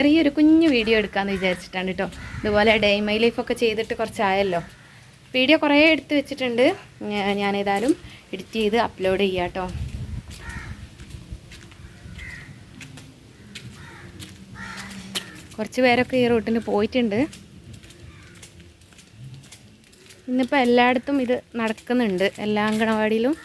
ചെറിയൊരു കുഞ്ഞു വീഡിയോ എടുക്കാമെന്ന് വിചാരിച്ചിട്ടാണ് കേട്ടോ ഇതുപോലെ ഡേ മൈ ലൈഫൊക്കെ ചെയ്തിട്ട് കുറച്ചായല്ലോ. വീഡിയോ കുറേ എടുത്ത് വെച്ചിട്ടുണ്ട്. ഞാനേതായാലും എഡിറ്റ് ചെയ്ത് അപ്ലോഡ് ചെയ്യാം കേട്ടോ കുറച്ച് പേരൊക്കെ ഈ റൂട്ടിന് പോയിട്ടുണ്ട്. ഇന്നിപ്പോൾ എല്ലായിടത്തും ഇത് നടക്കുന്നുണ്ട്. എല്ലാ അങ്കണവാടിയിലും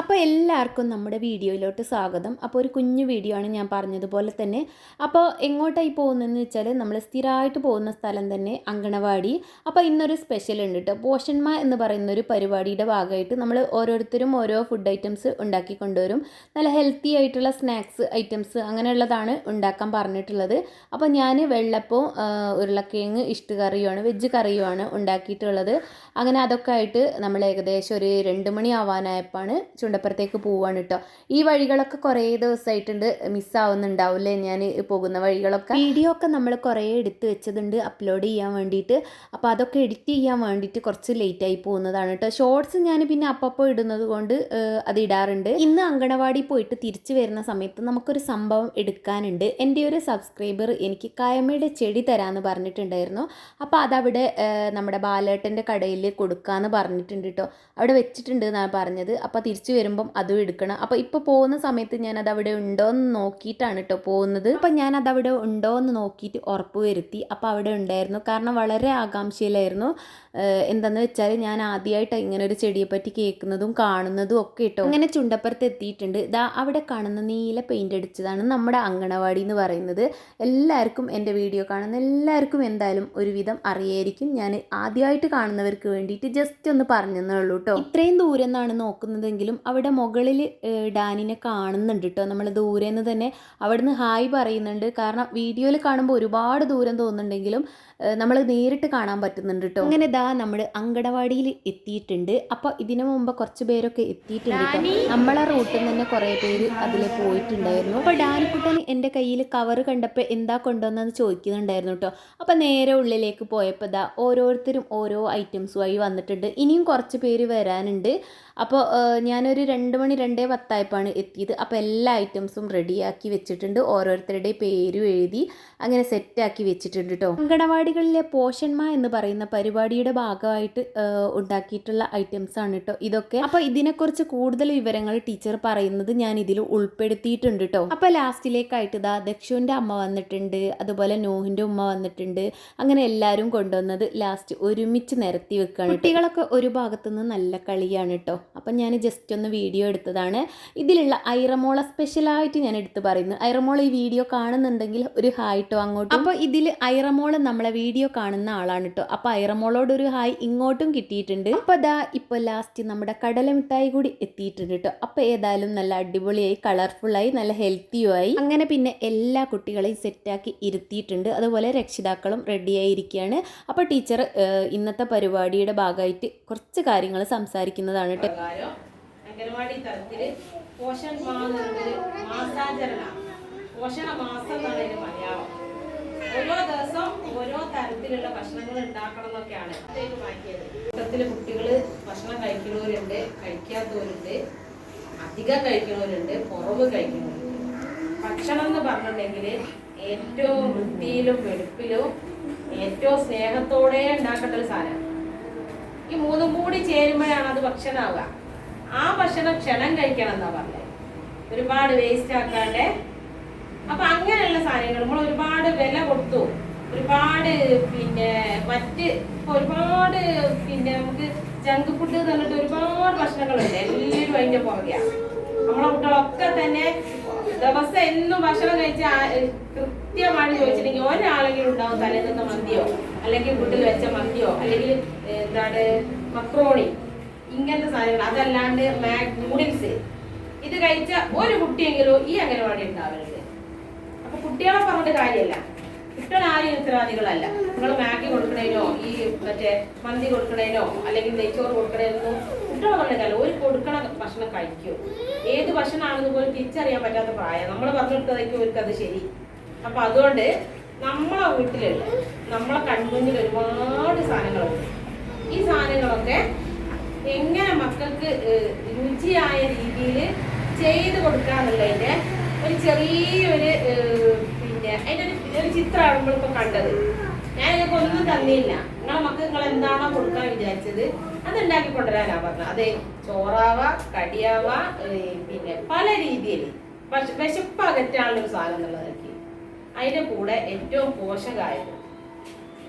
അപ്പോൾ എല്ലാവർക്കും നമ്മുടെ വീഡിയോയിലോട്ട് സ്വാഗതം. അപ്പോൾ ഒരു കുഞ്ഞു വീഡിയോ ആണ് ഞാൻ പറഞ്ഞതുപോലെ തന്നെ. അപ്പോൾ എങ്ങോട്ടായി പോകുന്നതെന്ന് വെച്ചാൽ നമ്മൾ സ്ഥിരമായിട്ട് പോകുന്ന സ്ഥലം തന്നെ അങ്കണവാടി. അപ്പോൾ ഇന്നൊരു സ്പെഷ്യൽ ഉണ്ട് കേട്ടോ പോഷന്മ എന്ന് പറയുന്ന ഒരു പരിപാടിയുടെ ഭാഗമായിട്ട് നമ്മൾ ഓരോരുത്തരും ഓരോ ഫുഡ് ഐറ്റംസ് ഉണ്ടാക്കി കൊണ്ടുവരും. നല്ല ഹെൽത്തി ആയിട്ടുള്ള സ്നാക്സ് ഐറ്റംസ് അങ്ങനെയുള്ളതാണ് ഉണ്ടാക്കാൻ പറഞ്ഞിട്ടുള്ളത്. അപ്പോൾ ഞാൻ വെള്ളപ്പവും ഉരുളക്കിഴങ്ങ് ഇഷ്ട കറിയുമാണ് വെജ് കറിയുമാണ് ഉണ്ടാക്കിയിട്ടുള്ളത്. അങ്ങനെ അതൊക്കെ ആയിട്ട് നമ്മൾ ഏകദേശം ഒരു രണ്ട് മണി ആവാനായപ്പോഴാണ് ചുണ്ടപ്പുറത്തേക്ക് പോവാണ് കേട്ടോ ഈ വഴികളൊക്കെ കുറേ ദിവസമായിട്ടുണ്ട് മിസ്സാവുന്നുണ്ടാവില്ലേ? ഞാൻ പോകുന്ന വഴികളൊക്കെ. വീഡിയോ ഒക്കെ നമ്മൾ കുറേ എടുത്ത് വെച്ചതുണ്ട് അപ്ലോഡ് ചെയ്യാൻ വേണ്ടിയിട്ട്. അപ്പോൾ അതൊക്കെ എഡിറ്റ് ചെയ്യാൻ വേണ്ടിയിട്ട് കുറച്ച് ലേറ്റായി പോകുന്നതാണ് കേട്ടോ ഷോർട്സ് ഞാൻ പിന്നെ അപ്പപ്പോൾ ഇടുന്നത് കൊണ്ട് അത് ഇടാറുണ്ട്. ഇന്ന് അങ്കണവാടി പോയിട്ട് തിരിച്ചു വരുന്ന സമയത്ത് നമുക്കൊരു സംഭവം എടുക്കാനുണ്ട്. എന്റെ ഒരു സബ്സ്ക്രൈബർ എനിക്ക് കായമയുടെ ചെടി തരാമെന്ന് പറഞ്ഞിട്ടുണ്ടായിരുന്നു. അപ്പോൾ അതവിടെ നമ്മുടെ ബാലേട്ടന്റെ കടയിൽ കൊടുക്കാമെന്ന് പറഞ്ഞിട്ടുണ്ട് കേട്ടോ അവിടെ വെച്ചിട്ടുണ്ട് എന്നാണ് പറഞ്ഞത്. അപ്പോൾ തിരിച്ചു വരുമ്പം അതും എടുക്കണം. അപ്പോൾ ഇപ്പോൾ പോകുന്ന സമയത്ത് ഞാൻ അത് അവിടെ ഉണ്ടോ എന്ന് നോക്കിയിട്ടാണ് കേട്ടോ പോകുന്നത്. അപ്പോൾ ഞാൻ അത് അവിടെ ഉണ്ടോ എന്ന് നോക്കിയിട്ട് ഉറപ്പ് വരുത്തി. അപ്പോൾ അവിടെ ഉണ്ടായിരുന്നു. കാരണം വളരെ ആകാംക്ഷയിലായിരുന്നു. ഏഹ്, എന്താന്ന് വെച്ചാൽ ഞാൻ ആദ്യമായിട്ട് ഇങ്ങനെ ഒരു ചെടിയെ പറ്റി കേൾക്കുന്നതും കാണുന്നതും ഒക്കെ കേട്ടോ അങ്ങനെ ചുണ്ടപ്പുറത്ത് എത്തിയിട്ടുണ്ട്. ഇതാ അവിടെ കാണുന്ന നീല പെയിന്റ് അടിച്ചതാണ് നമ്മുടെ അങ്കണവാടി എന്ന് പറയുന്നത്. എല്ലാവർക്കും എന്റെ വീഡിയോ കാണുന്ന എല്ലാവർക്കും എന്തായാലും ഒരുവിധം അറിയായിരിക്കും. ഞാൻ ആദ്യമായിട്ട് കാണുന്നവർക്ക് വേണ്ടിയിട്ട് ജസ്റ്റ് ഒന്ന് പറഞ്ഞതേ ഉള്ളൂ കേട്ടോ ഇത്രയും ദൂരം നിന്നാണ് നോക്കുന്നതെങ്കിലും അവിടെ മുകളിൽ ഡാനിനെ കാണുന്നുണ്ട് കേട്ടോ നമ്മൾ ദൂരെ നിന്ന് തന്നെ അവിടുന്ന് ഹായ് പറയുന്നുണ്ട്. കാരണം വീഡിയോയിൽ കാണുമ്പോൾ ഒരുപാട് ദൂരം തോന്നുന്നുണ്ടെങ്കിലും നമ്മൾ നേരിട്ട് കാണാൻ പറ്റുന്നുണ്ട് കേട്ടോ അങ്ങനെ ദാ നമ്മൾ അങ്കണവാടിയിൽ എത്തിയിട്ടുണ്ട്. അപ്പോൾ ഇതിനു മുമ്പ് കുറച്ച് പേരൊക്കെ എത്തിയിട്ടുണ്ട് കേട്ടോ നമ്മളെ റൂട്ടിൽ നിന്ന് തന്നെ കുറേ പേര് അതിൽ പോയിട്ടുണ്ടായിരുന്നു. അപ്പോൾ ഡാനിക്കുട്ടൻ എന്റെ കയ്യിൽ കവർ കണ്ടപ്പോൾ എന്താ കൊണ്ടുവന്നെന്ന് ചോദിക്കുന്നുണ്ടായിരുന്നു കേട്ടോ അപ്പോൾ നേരെ ഉള്ളിലേക്ക് പോയപ്പോൾ ദാ ഓരോരുത്തരും ഓരോ ഐറ്റംസുമായി വന്നിട്ടുണ്ട്. ഇനിയും കുറച്ച് പേര് വരാനുണ്ട്. അപ്പോൾ ഏഹ്, ഞാനൊരു രണ്ട് മണി രണ്ടേ പത്തായപ്പോഴാണ് എത്തിയത്. അപ്പോൾ എല്ലാ ഐറ്റംസും റെഡിയാക്കി വെച്ചിട്ടുണ്ട്. ഓരോരുത്തരുടെ പേരും എഴുതി അങ്ങനെ സെറ്റാക്കി വെച്ചിട്ടുണ്ട് കേട്ടോ. അങ്കണവാടികളിലെ പോഷന്മ എന്ന് പറയുന്ന പരിപാടിയുടെ ഭാഗമായിട്ട് ഉണ്ടാക്കിയിട്ടുള്ള ഐറ്റംസ് ആണ് കേട്ടോ ഇതൊക്കെ. അപ്പോൾ ഇതിനെക്കുറിച്ച് കൂടുതൽ വിവരങ്ങൾ ടീച്ചർ പറയുന്നത് ഞാൻ ഇതിൽ ഉൾപ്പെടുത്തിയിട്ടുണ്ട് കേട്ടോ. അപ്പോൾ ലാസ്റ്റിലേക്കായിട്ട് ഇതാ ദക്ഷുവിന്റെ അമ്മ വന്നിട്ടുണ്ട്. അതുപോലെ നോഹിന്റെ ഉമ്മ വന്നിട്ടുണ്ട്. അങ്ങനെ എല്ലാവരും കൊണ്ടുവന്നത് ലാസ്റ്റ് ഒരുമിച്ച് നിരത്തി വെക്കുകയാണ് കുട്ടികളൊക്കെ ഒരു ഭാഗത്തുനിന്ന് നല്ല കളിയാണ് കേട്ടോ. അപ്പം ഞാൻ ജസ്റ്റ് ഒന്ന് വീഡിയോ എടുത്തതാണ്. ഇതിലുള്ള ഐറമോള സ്പെഷ്യലായിട്ട് ഞാൻ എടുത്ത് പറയുന്നു. ഐറമോൾ ഈ വീഡിയോ കാണുന്നുണ്ടെങ്കിൽ ഒരു ഹായ് ഇട്ടോ അങ്ങോട്ടും. അപ്പോൾ ഇതിൽ ഐറമോൾ നമ്മളെ വീഡിയോ കാണുന്ന ആളാണ് കേട്ടോ അപ്പോൾ ഐറമോളോട് ഒരു ഹായ് ഇങ്ങോട്ടും കിട്ടിയിട്ടുണ്ട്. അപ്പോൾ ദാ ഇപ്പോൾ ലാസ്റ്റ് നമ്മുടെ കടല മിഠായി കൂടി എത്തിയിട്ടുണ്ട് കേട്ടോ അപ്പോൾ ഏതായാലും നല്ല അടിപൊളിയായി കളർഫുള്ളായി നല്ല ഹെൽത്തിയുമായി അങ്ങനെ പിന്നെ എല്ലാ കുട്ടികളെയും സെറ്റാക്കി ഇരുത്തിയിട്ടുണ്ട്. അതുപോലെ രക്ഷിതാക്കളും റെഡിയായി ഇരിക്കുകയാണ് അപ്പോൾ ടീച്ചർ ഇന്നത്തെ പരിപാടിയുടെ ഭാഗമായിട്ട് കുറച്ച് കാര്യങ്ങൾ സംസാരിക്കുന്നതാണ് കേട്ടോ അംഗനവാടി തലത്തിൽ പോഷൻ മാസാചരണ. പോഷണ മാസം എന്നാണ് ഇതിന് മലയാളം. ഓരോ ദിവസവും ഓരോ തരത്തിലുള്ള ഭക്ഷണങ്ങൾ ഉണ്ടാക്കണം എന്നൊക്കെയാണ് മാറ്റിയത്. കൂട്ടത്തിൽ കുട്ടികൾ ഭക്ഷണം കഴിക്കുന്നവരുണ്ട് കഴിക്കാത്തവരുണ്ട് അധികം കഴിക്കുന്നവരുണ്ട് കുറവ് കഴിക്കുന്നവരുണ്ട്. ഭക്ഷണം എന്ന് പറഞ്ഞിട്ടുണ്ടെങ്കിൽ ഏറ്റവും വൃത്തിയിലും വെടുപ്പിലും ഏറ്റവും സ്നേഹത്തോടെ ഉണ്ടാക്കേണ്ട ഒരു സാധനം. ഈ മൂന്നും കൂടി ചേരുമ്പോഴാണ് അത് ഭക്ഷണമാവുക. ആ ഭക്ഷണം ക്ഷണം കഴിക്കണം എന്നാ പറഞ്ഞത് ഒരുപാട് വേസ്റ്റ് ആക്കാണ്ട്. അപ്പൊ അങ്ങനെയുള്ള സാധനങ്ങൾ നമ്മൾ ഒരുപാട് വില കൊടുത്തു. ഒരുപാട് പിന്നെ മറ്റ് ഒരുപാട് പിന്നെ നമുക്ക് ജങ്ക് ഫുഡ് തന്നിട്ട് ഒരുപാട് ഭക്ഷണങ്ങളുണ്ട്. എല്ലാവരും അതിന്റെ പുറകെയാണ് നമ്മളെ കുട്ടികളൊക്കെ തന്നെ ദിവസം എന്നും ഭക്ഷണം കഴിച്ച കൃത്യമാണ് ചോദിച്ചിട്ടുണ്ടെങ്കിൽ ഒരാളെങ്കിലും ഉണ്ടാവും തലേന്നത്തെ മന്തിയോ അല്ലെങ്കിൽ വീട്ടിൽ വെച്ച മന്തിയോ അല്ലെങ്കിൽ എന്താണ് മക്രോണി. ഇങ്ങനത്തെ സാധനങ്ങൾ അതല്ലാണ്ട് മാഗ് നൂഡിൽസ് ഇത് കഴിച്ച ഒരു കുട്ടിയെങ്കിലും ഈ അംഗനവാടി ഉണ്ടാവരുത്. അപ്പൊ കുട്ടികളെ പറഞ്ഞിട്ട് കാര്യമല്ല. കുട്ടികൾ ആരും ഉത്തരവാദികളല്ല. നിങ്ങൾ മാഗി കൊടുക്കണേനോ ഈ മറ്റേ മന്തി കൊടുക്കണേനോ അല്ലെങ്കിൽ നെയ്ച്ചോറ് കൊടുക്കണേനോ കുട്ടികളെ പറഞ്ഞിട്ടല്ല ഒരു കൊടുക്കണ ഭക്ഷണം കഴിക്കൂ. ഏത് ഭക്ഷണമാണെന്ന് പോലും തിരിച്ചറിയാൻ പറ്റാത്ത പ്രായം. നമ്മൾ പറഞ്ഞിട്ടതൊക്കെ അവർക്ക് അത് ശരി. അപ്പൊ അതുകൊണ്ട് നമ്മളെ വീട്ടിലുള്ള നമ്മളെ കൺമുന്നിൽ ഒരുപാട് സാധനങ്ങളുണ്ട്. ഈ സാധനങ്ങളൊക്കെ എങ്ങനെ മക്കൾക്ക് രുചിയായ രീതിയിൽ ചെയ്ത് കൊടുക്കാന്നുള്ളതിന്റെ ഒരു ചെറിയൊരു ചിത്രമാണ് നമ്മളിപ്പോ കണ്ടത്. ഞാൻ ഇതൊക്കെ ഒന്നും തന്നില്ല. നിങ്ങളെ മക്കൾ നിങ്ങൾ എന്താണോ കൊടുക്കാൻ വിചാരിച്ചത് അത് ഉണ്ടാക്കി കൊണ്ടുവരാനാ പറഞ്ഞത്. അതെ ചോറാവ കടിയാവ പിന്നെ പല രീതിയിൽ വിശപ്പ് അകറ്റാനുള്ള ഒരു സാധനം എന്നുള്ളതൊക്കെ അതിന്റെ കൂടെ ഏറ്റവും പോഷകമായത്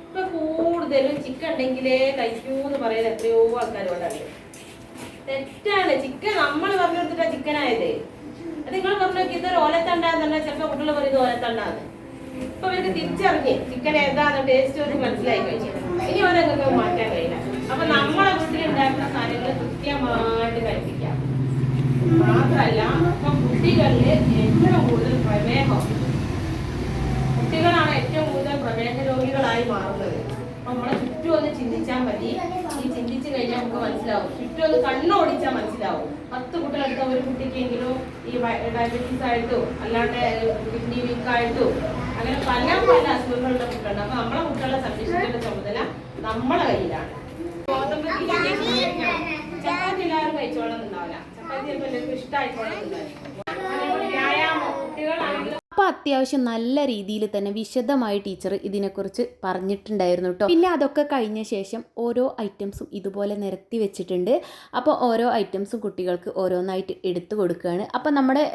ഇപ്പൊ കൂടുതലും ചിക്കൻ ഉണ്ടെങ്കിലേ കഴിക്കൂ എന്ന് പറയുന്ന എത്രയോ ആൾക്കാർ ഇവിടെ തെറ്റാണ്. ചിക്കൻ നമ്മൾ പറഞ്ഞു കൊടുത്തിട്ടാ ചിക്കൻ ആയത്. അത് നിങ്ങൾ പറഞ്ഞു നോക്കി ഇതൊരു ഓലത്തണ്ടാന്നല്ല ചിലപ്പോ കുട്ടികൾ പറയുന്നത് ഓലത്തണ്ടാന്ന്. ഇപ്പൊ ഇവർക്ക് തിരിച്ചറിഞ്ഞ് ചിക്കൻ ഏതാന്ന് ടേസ്റ്റ് ഒരു മനസ്സിലായി കഴിഞ്ഞു. ഇനി അവരൊക്കെ മാറ്റാൻ കഴിയില്ല. അപ്പൊ നമ്മളെ വീട്ടിൽ ഉണ്ടാക്കുന്ന സാധനങ്ങൾ കൃത്യമായിട്ട് കഴിപ്പിക്കാം. മാത്രല്ല ഇപ്പൊ കുട്ടികളിൽ ഏറ്റവും കൂടുതൽ പ്രമേഹം ഏറ്റവും കൂടുതൽ പ്രമേഹ രോഗികളായി മാറുന്നത്. നമ്മളെ ചുറ്റും ഒന്ന് ചിന്തിച്ചാൽ മതി. ഈ ചിന്തിച്ചു കഴിഞ്ഞാൽ നമുക്ക് മനസ്സിലാവും. ചുറ്റും ഒന്ന് കണ്ണോടിച്ചാൽ മനസ്സിലാവും. പത്ത് കുട്ടികളെടുത്ത ഒരു കുട്ടിക്കെങ്കിലും ഈ ഡയബറ്റീസ് ആയിട്ടോ അല്ലാണ്ട് കിഡ്നി വീക്ക് ആയിട്ടോ അങ്ങനെ പല പല അസുഖങ്ങളുള്ള കുട്ടികളുണ്ട്. അപ്പൊ നമ്മളെ കുട്ടികളെ സംരക്ഷിക്കേണ്ട ചുമതല നമ്മളെ കയ്യിലാണ്. ഗോതമ്പ് ചപ്പാത്തി എല്ലാവരും കഴിച്ചോളം ഉണ്ടാവില്ല ചപ്പാത്തി ചിലപ്പോൾ എല്ലാവർക്കും ഇഷ്ടമായിക്കോളം ഉണ്ടാവില്ല വ്യായാമം കുട്ടികളാണെങ്കിലും അപ്പോൾ അത്യാവശ്യം നല്ല രീതിയിൽ തന്നെ വിശദമായി ടീച്ചർ ഇതിനെക്കുറിച്ച് പറഞ്ഞിട്ടുണ്ടായിരുന്നു കേട്ടോ പിന്നെ അതൊക്കെ കഴിഞ്ഞ ശേഷം ഓരോ ഐറ്റംസും ഇതുപോലെ നിരത്തി വെച്ചിട്ടുണ്ട്. അപ്പോൾ ഓരോ ഐറ്റംസും കുട്ടികൾക്ക് ഓരോന്നായിട്ട് എടുത്തു കൊടുക്കുകയാണ്. അപ്പോൾ നമ്മുടെ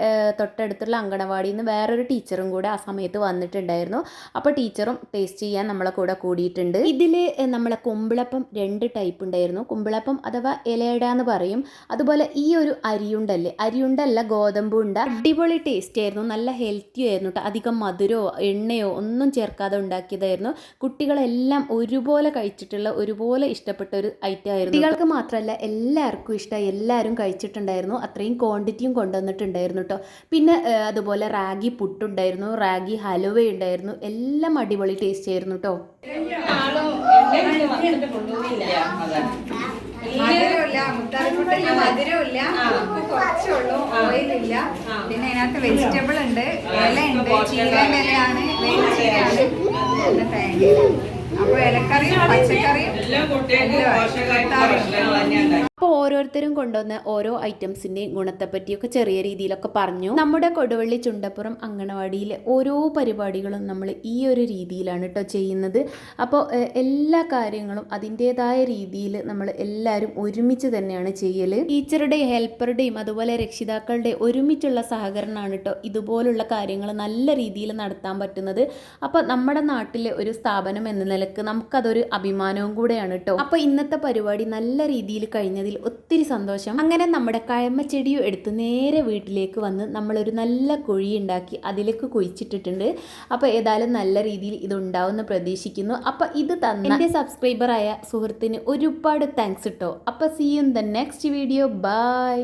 തൊട്ടടുത്തുള്ള അങ്കണവാടിയിൽ നിന്ന് വേറൊരു ടീച്ചറും കൂടെ ആ സമയത്ത് വന്നിട്ടുണ്ടായിരുന്നു. അപ്പോൾ ടീച്ചറും ടേസ്റ്റ് ചെയ്യാൻ നമ്മളെ കൂടെ കൂടിയിട്ടുണ്ട്. ഇതിൽ നമ്മളെ കുമ്പിളപ്പം രണ്ട് ടൈപ്പ് ഉണ്ടായിരുന്നു. കുമ്പിളപ്പം അഥവാ ഇലയട എന്ന് പറയും. അതുപോലെ ഈ ഒരു അരിയുണ്ടല്ലേ? അരിയുണ്ടല്ല ഗോതമ്പുണ്ട്. അടിപൊളി ടേസ്റ്റ് ആയിരുന്നു. നല്ല ഹെൽത്തി ആയിരുന്നു കേട്ടോ. അധികം മധുരമോ എണ്ണയോ ഒന്നും ചേർക്കാതെ ഉണ്ടാക്കിയതായിരുന്നു. കുട്ടികളെല്ലാം ഒരുപോലെ കഴിച്ചിട്ടുള്ള ഒരുപോലെ ഇഷ്ടപ്പെട്ട ഒരു ഐറ്റം ആയിരുന്നു കുട്ടികൾക്ക് മാത്രമല്ല എല്ലാവർക്കും ഇഷ്ടമായി. എല്ലാവരും കഴിച്ചിട്ടുണ്ടായിരുന്നു. അത്രയും ക്വാണ്ടിറ്റിയും കൊണ്ടുവന്നിട്ടുണ്ടായിരുന്നു കേട്ടോ. പിന്നെ അതുപോലെ റാഗി പുട്ടുണ്ടായിരുന്നു റാഗി ഹലുവ ഉണ്ടായിരുന്നു. എല്ലാം അടിപൊളി ടേസ്റ്റ് ആയിരുന്നു കേട്ടോ. മധുരമില്ല. ഉപ്പ് ഓയിൽ ഇല്ല. പിന്നെ അതിനകത്ത് വെജിറ്റബിൾ ഉണ്ട് ഇല ഉണ്ട് ചീരയുടെ ഇലയാണ് വേലിച്ചീരയാണ് പിന്നെ തേങ്ങ അപ്പൊ ഇലക്കറിയും പച്ചക്കറിയും എല്ലാം അപ്പോൾ ഓരോരുത്തരും കൊണ്ടുവന്ന ഓരോ ഐറ്റംസിന്റെയും ഗുണത്തെപ്പറ്റിയൊക്കെ ചെറിയ രീതിയിലൊക്കെ പറഞ്ഞു. നമ്മുടെ കൊടുവള്ളി ചുണ്ടപ്പുറം അങ്കണവാടിയിലെ ഓരോ പരിപാടികളും നമ്മൾ ഈ ഒരു രീതിയിലാണ് കേട്ടോ ചെയ്യുന്നത്. അപ്പോൾ എല്ലാ കാര്യങ്ങളും അതിന്റേതായ രീതിയിൽ നമ്മൾ എല്ലാവരും ഒരുമിച്ച് തന്നെയാണ് ചെയ്യൽ ടീച്ചറുടെയും ഹെൽപ്പറുടെയും അതുപോലെ രക്ഷിതാക്കളുടെ ഒരുമിച്ചുള്ള സഹകരണമാണ് കേട്ടോ ഇതുപോലുള്ള കാര്യങ്ങൾ നല്ല രീതിയിൽ നടത്താൻ പറ്റുന്നത്. അപ്പോൾ നമ്മുടെ നാട്ടിലെ ഒരു സ്ഥാപനം എന്ന നിലയ്ക്ക് നമുക്കതൊരു അഭിമാനവും കൂടെയാണ് കേട്ടോ അപ്പോൾ ഇന്നത്തെ പരിപാടി നല്ല രീതിയിൽ കഴിഞ്ഞതിൽ ഒത്തിരി സന്തോഷം. അങ്ങനെ നമ്മുടെ കഴമച്ചെടിയും എടുത്ത് നേരെ വീട്ടിലേക്ക് വന്ന് നമ്മളൊരു നല്ല കുഴി ഉണ്ടാക്കി അതിലേക്ക് കുഴിച്ചിട്ടിട്ടുണ്ട്. അപ്പോൾ ഏതായാലും നല്ല രീതിയിൽ ഇത് ഉണ്ടാവുമെന്ന് പ്രതീക്ഷിക്കുന്നു. അപ്പോൾ ഇത് തന്ന എന്റെ സബ്സ്ക്രൈബറായ സുഹൃത്തിന് ഒരുപാട് താങ്ക്സ് കേട്ടോ അപ്പോൾ see you the next video bye